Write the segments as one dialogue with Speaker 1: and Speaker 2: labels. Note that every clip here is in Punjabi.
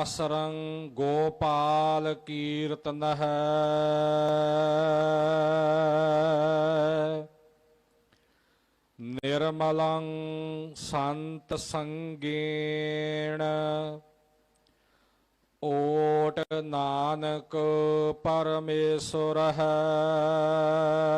Speaker 1: ਆਸਰੰ ਗੋਪਾਲ ਕੀਰਤਨ ਹੈ। ਨਿਰਮਲੰ ਸੰਤ ਸੰਗੇਣ ਓਟ ਨਾਨਕ ਪਰਮੇਸ਼ਰ ਹੈ।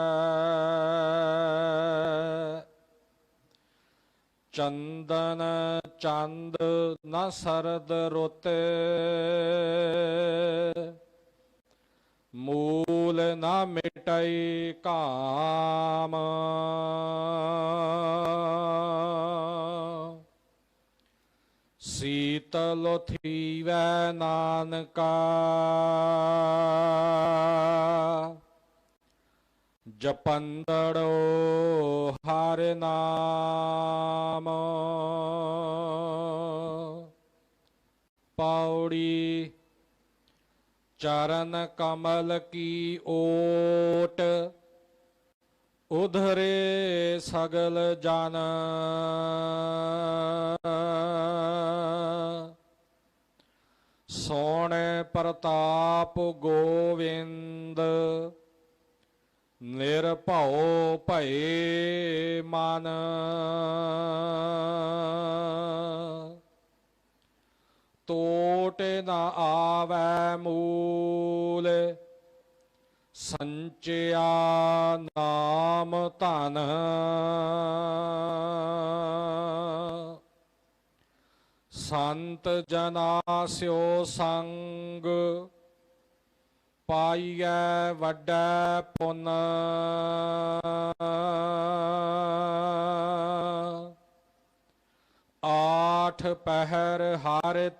Speaker 1: ਚੰਦਨ ਚੰਦ ਨਾ ਸਰਦ ਰੁੱਤੇ। ਮੂਲ ਨਾ ਮਿਟਈ ਕਾਮ। ਸੀਤਲ ਥੀਵੈ ਨਾਨਕਾ। ਜਪੰਦੜੋ ਹਰ ਨਾਮ। ਪੌੜੀ ਚਰਨ ਕਮਲ ਕੀ ਓਟ ਉਧਰੇ ਸਗਲ ਜਨ। ਸੋਹਣੇ ਪ੍ਰਤਾਪ ਗੋਵਿੰਦ ਨਿਰਭਉ ਭਏ ਮਨ। ਟੋਟੇ ਨਾ ਆਵੈ ਮੂਲ ਸੰਚਿਆ ਨਾਮ ਧਨ। ਸੰਤ ਜਨਾ ਸਿਓ ਸੰਗ ਪਾਈਐ ਵੱਡਾ ਪੁੰਨ। ਆਠ ਪਹਿਰ ਹਰ